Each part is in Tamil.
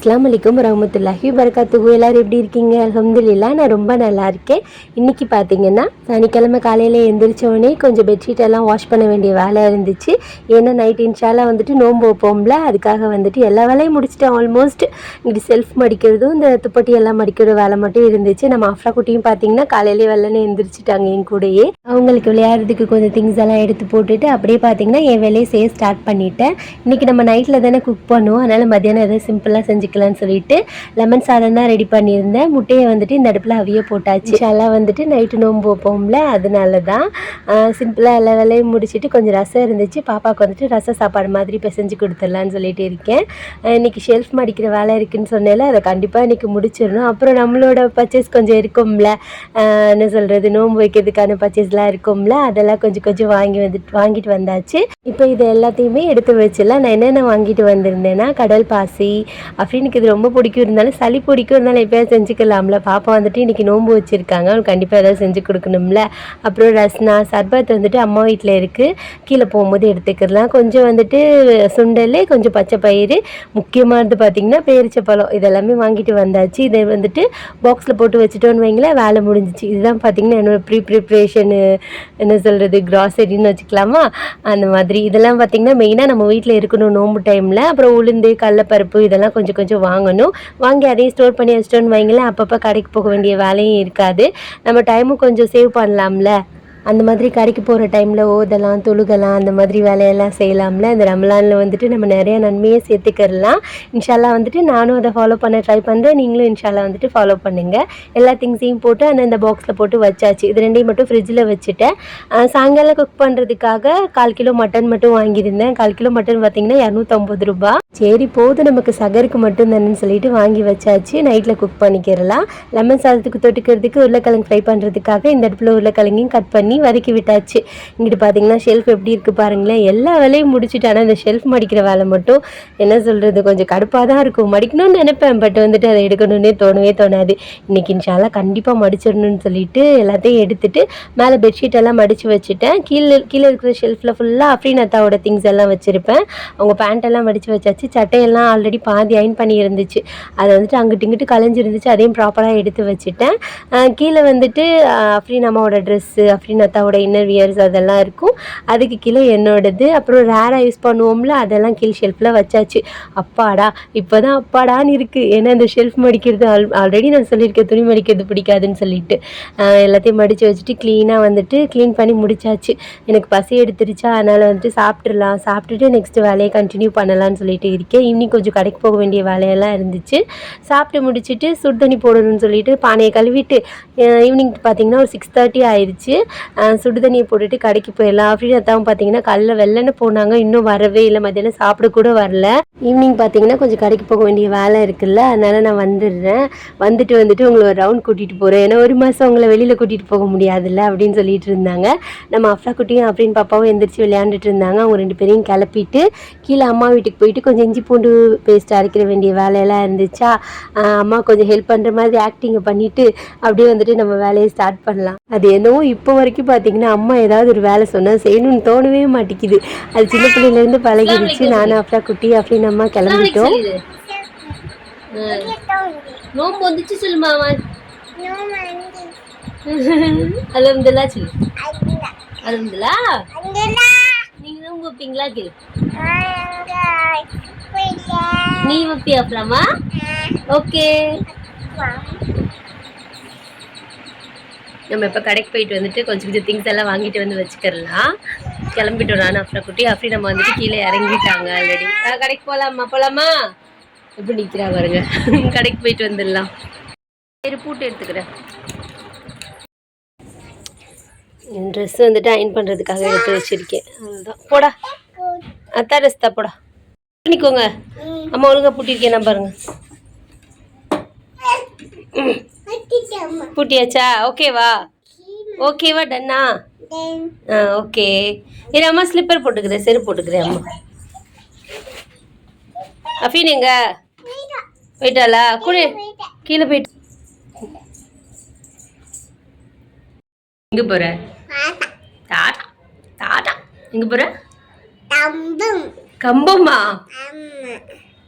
அஸ்லாம் வலைக்கம் ரஹமத்துல்லாஹி வரகாத்துகு எல்லோரும் எப்படி இருக்கீங்க? அலமதுல்லா நான் ரொம்ப நல்லா இருக்கேன். இன்றைக்கி பார்த்தீங்கன்னா சனிக்கிழமை காலையில் எழுந்திரிச்சோடனே கொஞ்சம் பெட்ஷீட் எல்லாம் வாஷ் பண்ண வேண்டிய வேலை இருந்துச்சு. ஏன்னா நைட் இன்ஷாலாக வந்துட்டு நோன்பு வைப்போம்ல அதுக்காக வந்துட்டு எல்லா வேலையும் முடிச்சுட்டு ஆல்மோஸ்ட் இங்கிட்டு செல்ஃப் மடிக்கிறதும் இந்த துப்பட்டி எல்லாம் மடிக்கிற வேலை மட்டும் இருந்துச்சு. நம்ம ஆஃப்ரா குட்டியும் பார்த்தீங்கன்னா காலையிலே வெள்ளனே எந்திரிச்சிட்டாங்க என் கூடயே. அவங்களுக்கு விளையாடுறதுக்கு கொஞ்சம் திங்ஸ் எல்லாம் எடுத்து போட்டுட்டு அப்படியே பார்த்தீங்கன்னா என் வேலையை செய்ய ஸ்டார்ட் பண்ணிட்டேன். இன்றைக்கி நம்ம நைட்டில் தானே குக் பண்ணுவோம். அதனால் மத்தியானம் எதாவது சிம்பிளாக வச்சுக்கலாம்னு சொல்லிட்டு லெமன் சாதம் தான் ரெடி பண்ணியிருந்தேன். முட்டையை வந்துட்டு இந்த அடுப்பில் அவிய போட்டாச்சு. எல்லாம் வந்துட்டு நைட்டு நோம்பு வைப்போம்ல அதனால தான் சிம்பிளாக எல்லா வேலையும் முடிச்சுட்டு கொஞ்சம் ரசம் இருந்துச்சு. பாப்பாவுக்கு வந்துட்டு ரசம் சாப்பாடு மாதிரி பிசைஞ்சு கொடுத்துடலான்னு சொல்லிட்டு இருக்கேன். இன்றைக்கி ஷெல்ஃப் மடிக்கிற வேலை இருக்குன்னு சொன்னால அதை கண்டிப்பாக இன்றைக்கி முடிச்சிடணும். அப்புறம் நம்மளோட பர்ச்சேஸ் கொஞ்சம் இருக்கும்ல. என்ன சொல்கிறது நோன்பு வைக்கிறதுக்கான பர்ச்சேஸ்லாம் இருக்கும்ல அதெல்லாம் கொஞ்சம் கொஞ்சம் வாங்கி வந்துட்டு வாங்கிட்டு வந்தாச்சு. இப்போ இது எல்லாத்தையுமே எடுத்து வச்சிடலாம். நான் என்னென்ன வாங்கிட்டு வந்திருந்தேன்னா கடல் பாசி எனக்கு இது ரொம்ப பிடிக்கும். இருந்தாலும் சளி பிடிக்கும். இருந்தாலும் எப்போயாவது செஞ்சுக்கலாம்ல. பாப்பா வந்துட்டு இன்றைக்கி நோன்பு வச்சுருக்காங்க. அவனுக்கு கண்டிப்பாக ஏதாவது செஞ்சு கொடுக்கணும்ல. அப்புறம் ரஸ்னா சர்பத் வந்துட்டு அம்மா வீட்டில் இருக்குது கீழே போகும்போது எடுத்துக்கலாம். கொஞ்சம் வந்துட்டு சுண்டல் கொஞ்சம் பச்சை பயிறு முக்கியமானது பார்த்திங்கன்னா பேரிச்சப்பழம் இதெல்லாமே வாங்கிட்டு வந்தாச்சு. இதை வந்துட்டு பாக்ஸில் போட்டு வச்சுட்டோன்னு வைங்களேன் வேலை முடிஞ்சிச்சு. இதுதான் பார்த்திங்கன்னா என்னோட ப்ரீ ப்ரிப்ரேஷனு என்ன சொல்கிறது கிராசரின்னு வச்சுக்கலாமா? அந்த மாதிரி. இதெல்லாம் பார்த்திங்கன்னா மெயினாக நம்ம வீட்டில் இருக்கணும் நோம்பு டைமில் அப்புறம் உளுந்து கடலப்பருப்பு இதெல்லாம் கொஞ்சம் கொஞ்சம் வாங்கணும். வாங்கி அதையும் ஸ்டோர் பண்ணி வச்சிட்டோன்னு வைங்களேன் அப்பப்போ கடைக்கு போக வேண்டிய வேலையும் இருக்காது. நம்ம டைமும் கொஞ்சம் சேவ் பண்ணலாம்ல? அந்த மாதிரி கடைக்கு போகிற டைமில் ஓதலாம் தொழுகலாம் அந்த மாதிரி வேலையெல்லாம் செய்யலாம்ல? இந்த ரமலானில் வந்துட்டு நம்ம நிறைய நன்மையை சேர்த்துக்கிறலாம். இன்ஷால்லா வந்துட்டு நானும் அதை ஃபாலோ பண்ண ட்ரை பண்ணுறேன் நீங்களும் இன்ஷால்லா வந்துட்டு ஃபாலோ பண்ணுங்கள் எல்லா திங்ஸையும் போட்டு அந்தந்த பாக்ஸில் போட்டு வச்சாச்சு. இது ரெண்டையும் மட்டும் ஃப்ரிட்ஜில் வச்சுட்டேன். சாயங்காலம் குக் பண்ணுறதுக்காக கால் கிலோ மட்டன் மட்டும் வாங்கியிருந்தேன். கால் கிலோ மட்டன் பார்த்திங்கன்னா இரநூத்தம்பது ரூபா சரி போதும். நமக்கு சகருக்கு மட்டும் தானேன்னு சொல்லிட்டு வாங்கி வச்சாச்சு. நைட்டில் குக் பண்ணிக்கிறலாம் லெமன் சாதத்துக்கு தொட்டுக்கிறதுக்கு உருளைக்கிழங்கு ஃப்ரை பண்ணுறதுக்காக இந்த இடத்துல உருளைக்கிழங்கையும் கட் பண்ணி வதக்கி விட்டாச்சு. இங்கிட்டு பார்த்தீங்கன்னா ஷெல்ஃப் எப்படி இருக்குது பாருங்களேன். எல்லா வேலையும் முடிச்சுட்டு ஆனால் இந்த ஷெல்ஃப் மடிக்கிற வேலை மட்டும் என்ன சொல்கிறது கொஞ்சம் கடுப்பாக தான் இருக்கும். மடிக்கணும்னு நினைப்பேன் பட் வந்துட்டு அதை எடுக்கணும்னே தோணவே தோணாது. இன்னைக்கு இன்ஷாலாம் கண்டிப்பாக மடிச்சிடணும்னு சொல்லிட்டு எல்லாத்தையும் எடுத்துட்டு மேலே பெட்ஷீட் எல்லாம் மடித்து வச்சுட்டேன். கீழே கீழே இருக்கிற ஷெல்ஃபில் ஃபுல்லாக அஃப்ரீன் அத்தாவோட திங்ஸ் எல்லாம் வச்சுருப்பேன். அவங்க பேண்ட் எல்லாம் மடித்து வச்சாச்சு. சட்டையெல்லாம் ஆல்ரெடி பாதி அயன் பண்ணியிருந்துச்சு. அதை வந்துட்டு அங்கிட்டு இங்கிட்டு கலைஞ்சிருந்துச்சு. அதையும் ப்ராப்பராக எடுத்து வச்சுட்டேன். கீழே வந்துட்டு அஃப்ரீன் அம்மாவோட ட்ரெஸ்ஸு அஃப்ரீன் அத்தாவோட இன்னர் வியர்ஸ் அதெல்லாம் இருக்கும். அதுக்கு கீழே என்னோடது. அப்புறம் ரேராக யூஸ் பண்ணுவோம்ல அதெல்லாம் கீழ் ஷெல்ஃபில் வச்சாச்சு. அப்பாடா இப்போ தான் அப்பாடான்னு இருக்குது ஏன்னா இந்த ஷெல்ஃப் மடிக்கிறது ஆல் ஆல்ரெடி நான் சொல்லியிருக்கேன் துணி மடிக்கிறது பிடிக்காதுன்னு சொல்லிட்டு. எல்லாத்தையும் மடித்து வச்சுட்டு க்ளீனாக வந்துட்டு க்ளீன் பண்ணி முடிச்சாச்சு. எனக்கு பசி எடுத்துருச்சா? அதனால் வந்துட்டு சாப்பிட்றலாம் சாப்பிட்டுட்டு நெக்ஸ்ட் வேலையை கண்டினியூ பண்ணலாம்னு சொல்லிட்டு இருக்கேன் ஈவினிங் கொஞ்சம் கடைக்கு போக வேண்டிய வேலையெல்லாம் இருந்துச்சு. சாப்பிட்டு முடிச்சுட்டு சுடு தண்ணி போடணும்னு சொல்லிட்டு பானையை கழுவிட்டு ஈவினிங் பார்த்தீங்கன்னா ஒரு சிக்ஸ் தேர்ட்டி ஆயிடுச்சு சுடுதண்ணியை சுடு தண்ணியை போட்டுட்டு கடைக்கு போயிடலாம் அப்படின்னு அத்தான் பார்த்தீங்கன்னா காலைல வெள்ளன்னு போனாங்க. இன்னும் வரவே இல்லை. மத்தியானம் சாப்பிட கூட வரல. ஈவினிங் பார்த்தீங்கன்னா கொஞ்சம் கடைக்கு போக வேண்டிய வேலை இருக்குல்ல. அதனால நான் வந்துடுறேன். வந்துட்டு வந்துட்டு உங்களை ஒரு ரவுண்ட் கூட்டிகிட்டு போகிறேன் ஏன்னா ஒரு மாதம் உங்களை வெளியில் கூட்டிகிட்டு போக முடியாதுல்ல அப்படின்னு சொல்லிட்டு இருந்தாங்க. நம்ம அஃப்ரா குட்டியும் அப்படின்னு பாப்பாவும் எந்திரிச்சு விளையாண்டுட்டு இருந்தாங்க. அவங்க ரெண்டு பேரையும் கிளப்பிட்டு கீழே அம்மா வீட்டுக்கு போயிட்டு கொஞ்சம் இஞ்சி பூண்டு பேஸ்ட் அரைக்கிற வேண்டிய வேலையெல்லாம் இருந்துச்சா? அம்மா கொஞ்சம் ஹெல்ப் பண்ணுற மாதிரி ஆக்டிங்கை பண்ணிட்டு அப்படியே வந்துட்டு நம்ம வேலையை ஸ்டார்ட் பண்ணலாம். அது என்னவோ இப்போ வரைக்கும் பார்த்தீங்கன்னா அம்மா ஏதாவது ஒரு வேலை சொன்னால் செய்யணும்னு தோணவே மாட்டேங்குது. அது சின்ன பிள்ளையிலேருந்து பழகிடுச்சு. நானும் அஃப்ரா குட்டி அப்படின்னு அம்மா கிளம்பிட்டோம். நோம்பு வந்துச்சு சொல்லுமா அலமதுல்லா சொல்லு. அலமதுல்லா. நீங்க வைப்பீங்களா கேளு நீ வைப்பியா அப்புறமா ஓகே. நம்ம இப்போ கடைக்கு போயிட்டு வந்துட்டு கொஞ்சம் கொஞ்சம் திங்ஸ் எல்லாம் வாங்கிட்டு வந்து வச்சுக்கிறலாம். கிளம்பிட்டோம் நான் அப்புறம் குட்டி. அப்படி நம்ம வந்துட்டு கீழே இறங்கிட்டாங்க ஆல்ரெடி கடைக்கு போகலாமா போகலாமா எப்படி நிற்கிறா பாருங்க. கடைக்கு போயிட்டு வந்துடலாம். சரி பூட்டு எடுத்துக்கிறேன். என் ட்ரெஸ் வந்துட்டு அயன் பண்ணுறதுக்காக எடுத்து வச்சுருக்கேன். அதுதான் போடா. அத்தா ட்ரெஸ் தான் போடா. பண்ணிக்கோங்க. அம்மா ஒழுங்கா பூட்டியிருக்கேன் நான் பாருங்க. பூட்டியாச்சா? ஓகேவா ஓகேவா டன்னா ஆ ஓகே இரு அம்மா ஸ்லிப்பர் போட்டுக்கிறேன் செருப்பு போட்டுக்கிறேன் அம்மா. அஃபீன் எங்க? போயிட்டாளா? கூட. கீழே போயிட்டு. எங்கே போகிற எங்க போற? தம்பம் கம்பம்மா? ஆமா.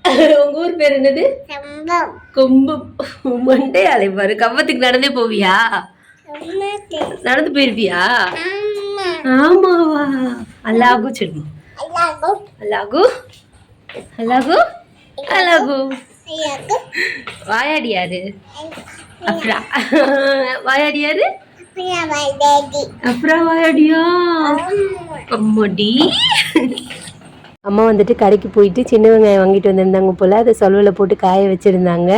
உங்க ஊர் பேர் என்னது? கொம்பம். மண்டே அலைப்பாரு கம்பத்துக்கு நடந்தே போவியா? நடந்து போயிருப்பியா ஆமாவா? அல்லாகு சொல்லு அல்லாகு அல்லாகு அல்லாகு வாயாடி யாரு? அப்ரா. வாயாடி யாரு? அப்புறம் அம்மாடி. அம்மா வந்துட்டு கடைக்கு போயிட்டு சின்ன வெங்காயம் வாங்கிட்டு வந்திருந்தாங்க போல் அதை சொலவில் போட்டு காய வச்சுருந்தாங்க.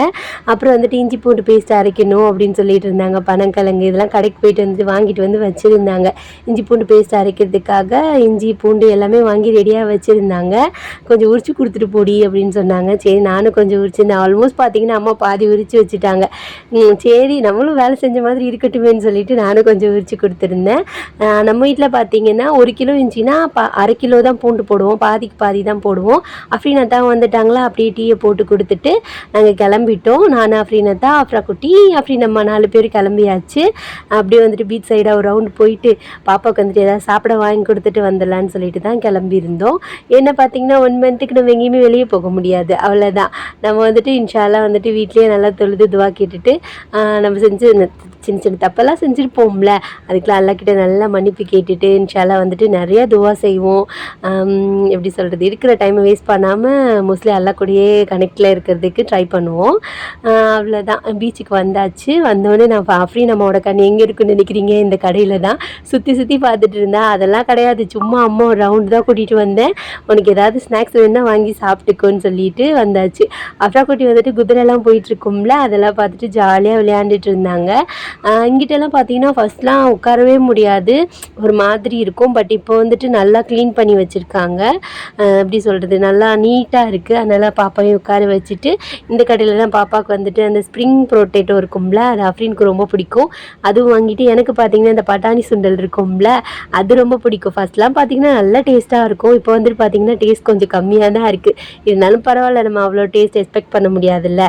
அப்புறம் வந்துட்டு இஞ்சி பூண்டு பேஸ்ட் அரைக்கணும் அப்படின்னு சொல்லிட்டு இருந்தாங்க. பனங்கிழங்கு இதெல்லாம் கடைக்கு போயிட்டு வந்துட்டு வாங்கிட்டு வந்து வச்சுருந்தாங்க. இஞ்சி பூண்டு பேஸ்ட் அரைக்கிறதுக்காக இஞ்சி பூண்டு எல்லாமே வாங்கி ரெடியாக வச்சுருந்தாங்க. கொஞ்சம் உரிச்சு கொடுத்துட்டு போடி அப்படின்னு சொன்னாங்க. சரி நானும் கொஞ்சம் உரிச்சிருந்தேன். ஆல்மோஸ்ட் பார்த்தீங்கன்னா அம்மா பாதி உரிச்சு வச்சுட்டாங்க. சரி நம்மளும் வேலை செஞ்ச மாதிரி இருக்கட்டுமேன்னு சொல்லிட்டு நானும் கொஞ்சம் உரிச்சு கொடுத்துருந்தேன். நம்ம வீட்டில் பார்த்தீங்கன்னா ஒரு கிலோ இஞ்சினா பா அரை கிலோ தான் பூண்டு போடுவோம். பாதி பாதிக்கு பாதி தான் போடுவோம். அஃப்ரீனத்தா வந்துட்டாங்களா? அப்படியே டீயை போட்டு கொடுத்துட்டு நாங்கள் கிளம்பிட்டோம். நான் அஃப்ரீனத்தா அஃப்ரா குட்டி அஃப்ரீனம்மா நாலு பேர் கிளம்பியாச்சு. அப்படியே வந்துட்டு பீச் சைடாக ஒரு ரவுண்ட் போயிட்டு பாப்பாவுக்கு வந்துட்டு ஏதாவது சாப்பிட வாங்கி கொடுத்துட்டு வந்துடலான்னு சொல்லிட்டு தான் கிளம்பியிருந்தோம். என்ன பார்த்தீங்கன்னா ஒன் மந்த்துக்கு நம்ம எங்கேயுமே வெளியே போக முடியாது. அவ்வளோதான் நம்ம வந்துட்டு இன்ஷால்லா வந்துட்டு வீட்லேயே நல்லா தொழுது துவா கேட்டுட்டு நம்ம செஞ்சு சின்ன சின்ன தப்பெல்லாம் செஞ்சுருப்போம்ல. அதுக்கெலாம் அல்லகிட்ட நல்லா மன்னிப்பு கேட்டுட்டு இன்ஷாலாக வந்துட்டு நிறைய துவா செய்வோம். எப்படி சொல்கிறது இருக்கிற டைமை வேஸ்ட் பண்ணாமல் மோஸ்ட்லி அல்லா கூடயே கனெக்டில் இருக்கிறதுக்கு ட்ரை பண்ணுவோம். அவ்வளோதான் பீச்சுக்கு வந்தாச்சு. வந்தோடனே நான் ஃப்ரீ நம்மளோட கண் எங்கே இருக்குன்னு நினைக்கிறீங்க? இந்த கடையில் தான். சுற்றி சுற்றி பார்த்துட்டு இருந்தேன் அதெல்லாம் கிடையாது. சும்மா அம்மா ஒரு ரவுண்டு தான் கூட்டிகிட்டு வந்தேன். உனக்கு ஏதாவது ஸ்நாக்ஸ் வேணுன்னா வாங்கி சாப்பிட்டுக்கோன்னு சொல்லிட்டு வந்தாச்சு. அஃப்ரா குட்டி வந்துட்டு குதிரைலாம் போயிட்டுருக்கும்ல அதெல்லாம் பார்த்துட்டு ஜாலியாக விளையாண்டுட்டு இருந்தாங்க. இங்கிட்டெல்லாம் பார்த்தீங்கன்னா ஃபஸ்ட்லாம் உட்காரவே முடியாது. ஒரு மாதிரி இருக்கும். பட் இப்போ வந்துட்டு நல்லா க்ளீன் பண்ணி வச்சுருக்காங்க. எப்படி சொல்கிறது நல்லா நீட்டாக இருக்குது அதனால் பாப்பாவையும் உட்கார வச்சுட்டு இந்த கடையில் தான் பாப்பாவுக்கு வந்துட்டு அந்த ஸ்ப்ரிங் ப்ரோட்டேட்டோ இருக்கும்ல அது அஃப்ரீனுக்கு ரொம்ப பிடிக்கும். அதுவும் வாங்கிட்டு எனக்கு பார்த்தீங்கன்னா இந்த பட்டாணி சுண்டல் இருக்கும்ல அது ரொம்ப பிடிக்கும். ஃபர்ஸ்ட்லாம் பார்த்தீங்கன்னா நல்லா டேஸ்ட்டாக இருக்கும். இப்போ வந்துட்டு பார்த்தீங்கன்னா டேஸ்ட் கொஞ்சம் கம்மியாக தான் இருக்குது இருந்தாலும் பரவாயில்ல நம்ம அவ்வளோ டேஸ்ட் எக்ஸ்பெக்ட் பண்ண முடியாதுல்ல.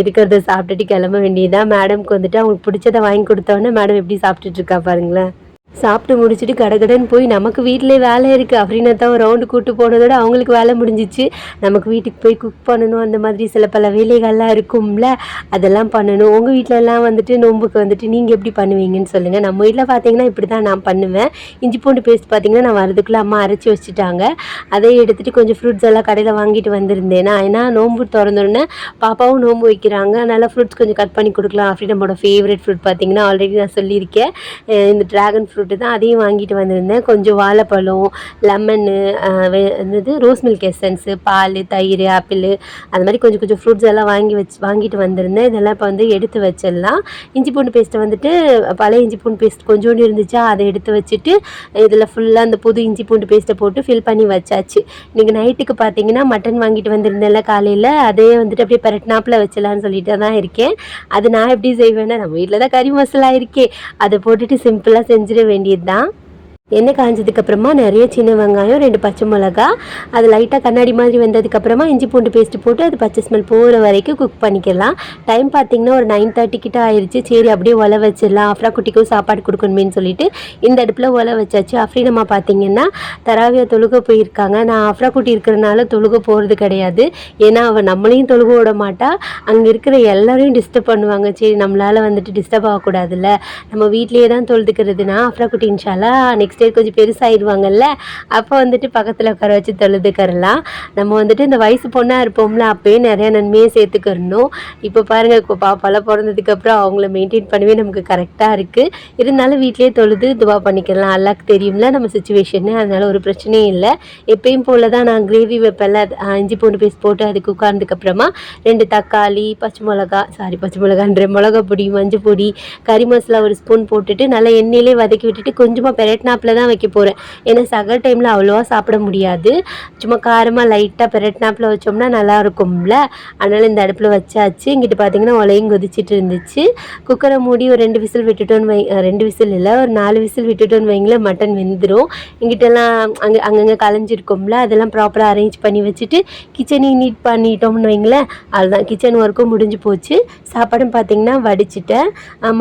இருக்கிறத சாப்பிட்டுட்டு கிளம்ப வேண்டியதுதான். மேடம்க்கு வந்துட்டு அவங்களுக்கு பிடிச்சதை வாங்கி கொடுத்தோன்னே மேடம் எப்படி சாப்பிட்டுட்டு இருக்கா பாருங்களேன். சாப்பிட்டு முடிச்சுட்டு கடகடன்னு போய் நமக்கு வீட்டிலே வேலை இருக்குது அப்படின்னு தான் ரவுண்டு கூட்டு போனதோட அவங்களுக்கு வேலை முடிஞ்சிச்சு. நமக்கு வீட்டுக்கு போய் குக் பண்ணணும். அந்த மாதிரி சில பல வேலைகள்லாம் இருக்கும்ல. அதெல்லாம் பண்ணணும். உங்கள் வீட்டிலலாம் வந்துட்டு நோம்புக்கு வந்துட்டு நீங்கள் எப்படி பண்ணுவீங்கன்னு சொல்லுங்கள் நம்ம வீட்டில் பார்த்தீங்கன்னா இப்படி தான் நான் பண்ணுவேன். இஞ்சி பூண்டு பேஸ்ட் பார்த்தீங்கன்னா நான் வரதுக்குள்ளே அம்மா அரைச்சி வச்சுட்டாங்க. அதை எடுத்துகிட்டு கொஞ்சம் ஃப்ரூட்ஸ் எல்லாம் கடையில் வாங்கிட்டு வந்திருந்தேன். நான் ஏன்னா நோம்பு திறந்தோடனே பாப்பாவும் நோம்பு வைக்கிறாங்க. அதனால் ஃப்ரூட்ஸ் கொஞ்சம் கட் பண்ணி கொடுக்கலாம். அப்படின்னு நம்மளோட ஃபேவரட் ஃப்ரூட் பார்த்தீங்கன்னா ஆல்ரெடி நான் சொல்லியிருக்கேன். இந்த ட்ராகன் ஃப்ரூட் ஃப்ரூட்டு தான் அதையும் வாங்கிட்டு வந்திருந்தேன். கொஞ்சம் வாழைப்பழம் லெமனு என்னது ரோஸ் மில்க் எசன்ஸு பால் தயிர் ஆப்பிள் அது மாதிரி கொஞ்சம் கொஞ்சம் ஃப்ரூட்ஸ் எல்லாம் வாங்கி வச்சு வாங்கிட்டு வந்திருந்தேன். இதெல்லாம் இப்போ வந்து எடுத்து வச்சிடலாம். இஞ்சி பூண்டு பேஸ்ட்டை வந்துட்டு பழைய இஞ்சி பூண்டு பேஸ்ட் கொஞ்சோண்டு இருந்துச்சா அதை எடுத்து வச்சுட்டு இதில் ஃபுல்லாக அந்த புது இஞ்சி பூண்டு பேஸ்ட்டை போட்டு ஃபில் பண்ணி வச்சாச்சு. இன்றைக்கி நைட்டுக்கு பார்த்தீங்கன்னா மட்டன் வாங்கிட்டு வந்திருந்தேன்ல காலையில். அதே வந்துட்டு அப்படியே பரட்னாப்பில் வச்சலான்னு சொல்லிட்டு தான் இருக்கேன். அது நான் எப்படி செய்வேன்னா நம்ம வீட்டில் தான் கறி மசாலா இருக்கே. அதை போட்டுட்டு சிம்பிளாக செஞ்சிட வேண்டியது தான் எண்ணெய் காய்ஞ்சதுக்கப்புறமா நிறைய சின்ன வெங்காயம் ரெண்டு பச்சை மிளகா அது லைட்டாக கண்ணாடி மாதிரி வந்ததுக்கப்புறமா இஞ்சி பூண்டு பேஸ்ட் போட்டு அது பச்சை ஸ்மெல் போகிற வரைக்கும் குக் பண்ணிக்கலாம். டைம் பார்த்திங்கன்னா ஒரு நைன் தேர்ட்டி கிட்ட ஆயிடுச்சு சரி அப்படியே ஒலை வச்சிடலாம். ஆஃப்ரா குட்டிக்கும் சாப்பாடு கொடுக்கணுமேன்னு சொல்லிட்டு இந்த அடுப்பில் ஒலை வச்சாச்சு. அஃப்ரீனம்மா பார்த்தீங்கன்னா தராவியா தொழுக போயிருக்காங்க. நான் ஆஃப்ரா குட்டி இருக்கிறனால தொழுக போகிறது கிடையாது. ஏன்னா அவள் நம்மளையும் தொழுக விட மாட்டா. அங்கே இருக்கிற எல்லாரையும் டிஸ்டர்ப் பண்ணுவாங்க. சரி நம்மளால் வந்துட்டு டிஸ்டர்ப் ஆகக்கூடாதுல்ல. நம்ம வீட்லேயே தான் தொழுதுக்கிறதுனா அஃப்ரா குட்டி இன்ஷால்லா நெக்ஸ்ட் இயர் கொஞ்சம் பெருசாகிடுவாங்கல்ல அப்போ வந்துட்டு பக்கத்தில் உட்கார வச்சு தொழுதுக்கறலாம் நம்ம வந்துட்டு இந்த வயசு பொண்ணாக இருப்போம்ல அப்போயே நிறையா நன்மையை சேர்த்துக்கிறணும் இப்போ பாருங்கள் இப்போ பாப்பாலாம் பிறந்ததுக்கப்புறம் அவங்கள மெயின்டைன் பண்ணவே நமக்கு கரெக்டாக இருக்குது இருந்தாலும் வீட்லேயே தொழுது துவா பண்ணிக்கலாம். அல்லாக்கு தெரியும்ல நம்ம சுச்சுவேஷன்னு அதனால் ஒரு பிரச்சனையும் இல்லை. எப்பயும் போல தான் நான் கிரேவி வைப்பேன்ல. இஞ்சி பூண்டு பேஸ்ட் போட்டு அதுக்கு உட்கார்ந்ததுக்கப்புறமா ரெண்டு தக்காளி பச்சை மிளகா சாரி பச்சை மிளகான்ற மிளகா பொடி மஞ்சள் பொடி கறி மசாலா ஒரு ஸ்பூன் போட்டுட்டு நல்லா எண்ணெயிலே வதக்கி விட்டுட்டு கொஞ்சமாக பெரட்னாப்பில் தான் வைக்க போகிறேன் ஏன்னா சகல் டைமில் அவ்வளோவா சாப்பிட முடியாது. சும்மா காரமாக லைட்டாக பெரட்னாப்பில் வச்சோம்னா நல்லா இருக்கும்ல. அதனால் இந்த அடுப்பில் வச்சாச்சு. இங்கிட்டு பார்த்தீங்கன்னா உலையும் கொதிச்சிட்டு இருந்துச்சு. குக்கரை மூடி ஒரு ரெண்டு விசில் விட்டுட்டோன்னு வை ரெண்டு விசில் இல்லை ஒரு நாலு விசில் விட்டுட்டோன்னு வைங்களேன் மட்டன் வெந்துடும் இங்கிட்டெல்லாம் அங்கே அங்கங்கே கலைஞ்சிருக்கும்ல. அதெல்லாம் ப்ராப்பராக அரேஞ்ச் பண்ணி வச்சுட்டு கிச்சனையும் நீட் பண்ணிட்டோம்னு வைங்களேன். அதுதான் கிச்சன் ஒர்க்கும் முடிஞ்சு போச்சு. சாப்பாடும் பார்த்தீங்கன்னா வடிச்சிட்டேன்.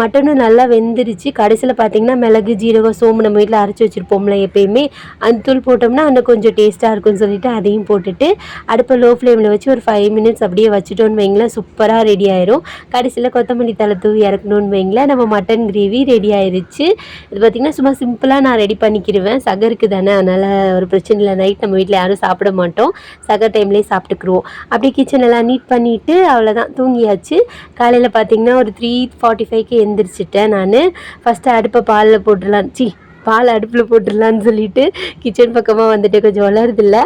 மட்டனும் நல்லா வெந்துருச்சு. கடைசியில் பார்த்தீங்கன்னா மிளகு ஜீரகம் சோம்பு நம்ம வீட்டில் அரைச்சி அரைச்சி வச்சுருப்போம்ல எப்பயுமே. அந்த தூள் போட்டோம்னா இன்னும் கொஞ்சம் டேஸ்ட்டாக இருக்கும்னு சொல்லிட்டு அதையும் போட்டுட்டு அடுப்பை லோ ஃப்ளேமில் வச்சு ஒரு ஃபைவ் மினிட்ஸ் அப்படியே வச்சுட்டோன்னு வைங்களேன் சூப்பராக ரெடி ஆயிரும். கடைசியில் கொத்தமல்லி தலை தூவி இறக்கணும்னு வைங்களேன் நம்ம மட்டன் கிரேவி ரெடி ஆயிருச்சு. இது பார்த்திங்கன்னா சும்மா சிம்பிளாக நான் ரெடி பண்ணிக்கிடுவேன் சகருக்கு தானே அதனால் ஒரு பிரச்சனை இல்லை. நைட் நம்ம வீட்டில் யாரும் சாப்பிட மாட்டோம். சகர் டைம்லேயே சாப்பிட்டுக்குருவோம். அப்படியே கிச்சன் எல்லாம் நீட் பண்ணிவிட்டு அவ்வளோதான் தூங்கியாச்சு. காலையில் பார்த்தீங்கன்னா ஒரு த்ரீ ஃபார்ட்டி ஃபைவ்க்கு எந்திரிச்சிட்டேன் நான். ஃபஸ்ட்டு அடுப்பை பாலில் போட்டுடலாம். சி பால் அடுப்பில் போட்டுடலான்னு சொல்லிட்டு கிச்சன் பக்கமாக வந்துட்டு கொஞ்சம் வளருதில்ல?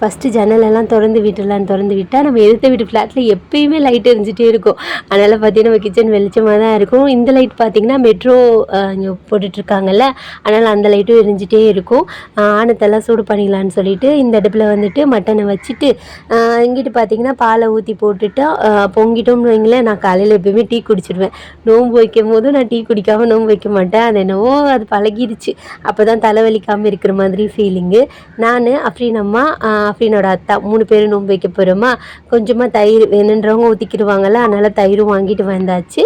ஃபஸ்ட்டு ஜன்னலெல்லாம் திறந்து விட்டுடலான்னு திறந்து விட்டால் நம்ம எதிர்த்த வீட்டு ஃப்ளாட்டில் எப்பயுமே லைட் எரிஞ்சிட்டே இருக்கும். அதனால் பார்த்தீங்கன்னா நம்ம கிச்சன் வெளிச்சமாக தான் இருக்கும். இந்த லைட் பார்த்திங்கன்னா மெட்ரோ இங்கே போட்டுட்ருக்காங்கல்ல அதனால் அந்த லைட்டும் எரிஞ்சிட்டே இருக்கும். ஆனத்தெல்லாம் சூடு பண்ணிக்கலான்னு சொல்லிட்டு இந்த அடுப்பில் வந்துட்டு மட்டனை வச்சுட்டு இங்கிட்டு பார்த்தீங்கன்னா பாலை ஊற்றி போட்டுட்டு பொங்கிட்டோம்னு வைங்களேன் நான் காலையில் எப்பயுமே டீ குடிச்சிடுவேன் நோன்பு வைக்கும் போதும் நான் டீ குடிக்காமல் நோன்பு வைக்க மாட்டேன். அது என்னவோ அது பழகிடுச்சு அப்போ தான் தலைவலிக்காமல் இருக்கிற மாதிரி ஃபீலிங்கு நான் அம்மா ஆஃப்ரீனோட அத்தா மூணு பேரும் நோம்பு வைக்க போகிறோமா கொஞ்சமாக தயிர் வேணுன்றவங்க ஊற்றிக்கிடுவாங்கள்ல அதனால் தயிரும் வாங்கிட்டு வந்தாச்சு.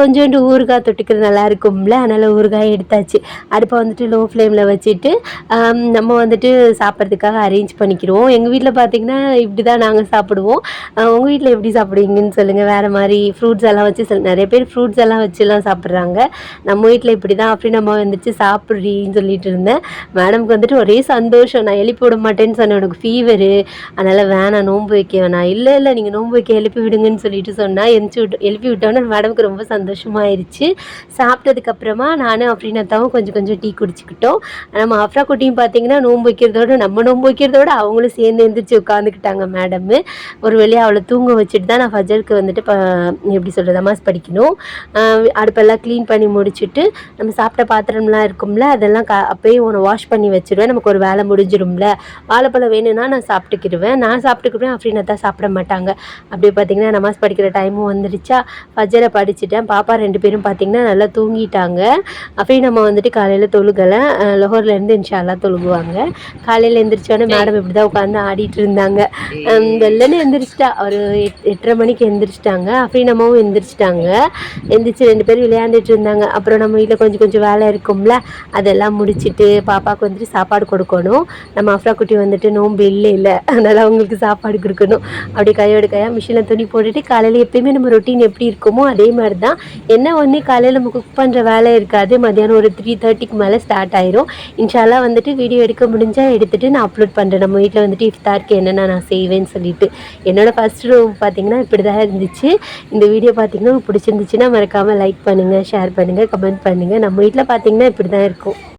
கொஞ்சோண்டு ஊறுகாய் தொட்டுக்கிறது நல்லா இருக்கும்ல அதனால் ஊறுகாய் எடுத்தாச்சு. அடுப்பை வந்துட்டு லோ ஃப்ளேமில் வச்சுட்டு நம்ம வந்துட்டு சாப்பிட்றதுக்காக அரேஞ்ச் பண்ணிக்கிடுவோம். எங்கள் வீட்டில் பார்த்திங்கன்னா இப்படி தான் நாங்கள் சாப்பிடுவோம் உங்கள் வீட்டில் எப்படி சாப்பிடுவீங்கன்னு சொல்லுங்கள் வேறு மாதிரி ஃப்ரூட்ஸ் எல்லாம் வச்சு சொல் நிறைய பேர் ஃப்ரூட்ஸ் எல்லாம் வச்சுலாம் சாப்பிட்றாங்க. நம்ம வீட்டில் இப்படி தான் அப்படி நம்ம வந்துட்டு சாப்பிட்றீன்னு சொல்லிட்டு இருந்தேன். மேடம்க்கு வந்துட்டு ஒரே சந்தோஷம். நான் எழுப்பி விட மாட்டேன்னு சொன்னேன். உனக்கு ஃபீவரு அதனால் வேணாம் நோன்பு வைக்க வேணாம். இல்லை இல்லை நீங்கள் நோன்பு வைக்க எழுப்பி விடுங்கன்னு சொல்லிட்டு சொன்னால் எழுச்சி விட்டு எழுப்பி விட்டோன்னே மேடமுக்கு ரொம்ப சந்தோஷமாயிருச்சு. சாப்பிட்டதுக்கப்புறமா நானும் அப்படின்னத்தாவும் கொஞ்சம் கொஞ்சம் டீ குடிச்சிக்கிட்டோம். நம்ம ஆஃப்ரா குட்டியும் பார்த்தீங்கன்னா நோன்பு வைக்கிறதோட நம்ம நோன்பு வைக்கிறதோட அவங்களும் சேர்ந்து எழுந்திரிச்சு உட்காந்துக்கிட்டாங்க மேடமு ஒரு வழியாக அவளை தூங்க வச்சுட்டு தான் நான் ஃபஜருக்கு வந்துட்டு ப எப்படி சொல்கிறது அமாஸ் படிக்கணும். அடுப்பெல்லாம் க்ளீன் பண்ணி முடிச்சுட்டு நம்ம சாப்பிட்ட பாத்திரம்லாம் இருக்கும்ல அதெல்லாம் க அப்போயே ஒன்று வாஷ் பண்ணி வச்சுருவேன். நமக்கு ஒரு வேலை முடிஞ்சிடும்ல வாழைப்பழம் வேணும்னா நான் சாப்பிட்டுக்கிடுவேன் நான் சாப்பிட்டுக்கிடுவேன் அப்படின்னு தான் சாப்பிட மாட்டாங்க. அப்படியே பார்த்தீங்கன்னா நமாஸ் படிக்கிற டைமும் வந்துடுச்சா ஃபஜரை படிச்சுட்டேன். பாப்பா ரெண்டு பேரும் பார்த்தீங்கன்னா நல்லா தூங்கிட்டாங்க. அப்படியே நம்ம வந்துட்டு காலையில் தொழுகலை. லொஹர்லேருந்து இன்ஷால்லாம் தொழுகுவாங்க. காலையில் எழுந்திரிச்சோன்னே மேடம் இப்படி தான் உட்காந்து ஆடிட்டு இருந்தாங்க. வெள்ளன்னு எந்திரிச்சிட்டா. ஒரு எட் எட்டரை மணிக்கு எந்திரிச்சிட்டாங்க. நம்மவும் எந்திரிச்சிட்டாங்க. எந்திரிச்சு ரெண்டு பேரும் விளையாண்டுட்டு இருந்தாங்க. அப்புறம் நம்ம வீட்டில் கொஞ்சம் கொஞ்சம் வேலை இருக்கும்ல. அதெல்லாம் முடிச்சுட்டு பாப்பாவுக்கு வந்துட்டு சாப்பாடு கொடுக்கணும். நம்ம அஃப்ரா குட்டி வந்துட்டு நோன்பு இல்லை இல்லை. அதனால் அவங்களுக்கு சாப்பாடு கொடுக்கணும். அப்படி கையோடு கையாக மிஷினில் துணி போட்டுட்டு காலையில் எப்பயுமே நம்ம ரொட்டீன் எப்படி இருக்குமோ அதே மாதிரி தான் என்ன ஒன்று காலையில் நம்ம குக் பண்ணுற வேலை இருக்காது. மதியானம் ஒரு த்ரீ தேர்ட்டிக்கு மேலே ஸ்டார்ட் ஆயிரும். இன்ஷால்லாம் வந்துட்டு வீடியோ எடுக்க முடிஞ்சால் எடுத்துகிட்டு நான் அப்லோட் பண்ணுறேன் நம்ம வீட்டில் வந்துட்டு இஃப்தாருக்கு என்னென்ன நான் செய்வேன்னு சொல்லிட்டு. என்னோடய ஃபஸ்ட் ரூம் பார்த்தீங்கன்னா இப்படி தான் இருந்துச்சு. இந்த வீடியோ பார்த்தீங்கன்னா பிடிச்சிருந்துச்சுன்னா மறக்காமல் லைக் பண்ணுங்கள் ஷேர் பண்ணுங்கள் கமெண்ட் பண்ணுங்கள் நம்ம வீட்டில் பார்த்தீங்கன்னா இப்படி தான் இருக்கும்.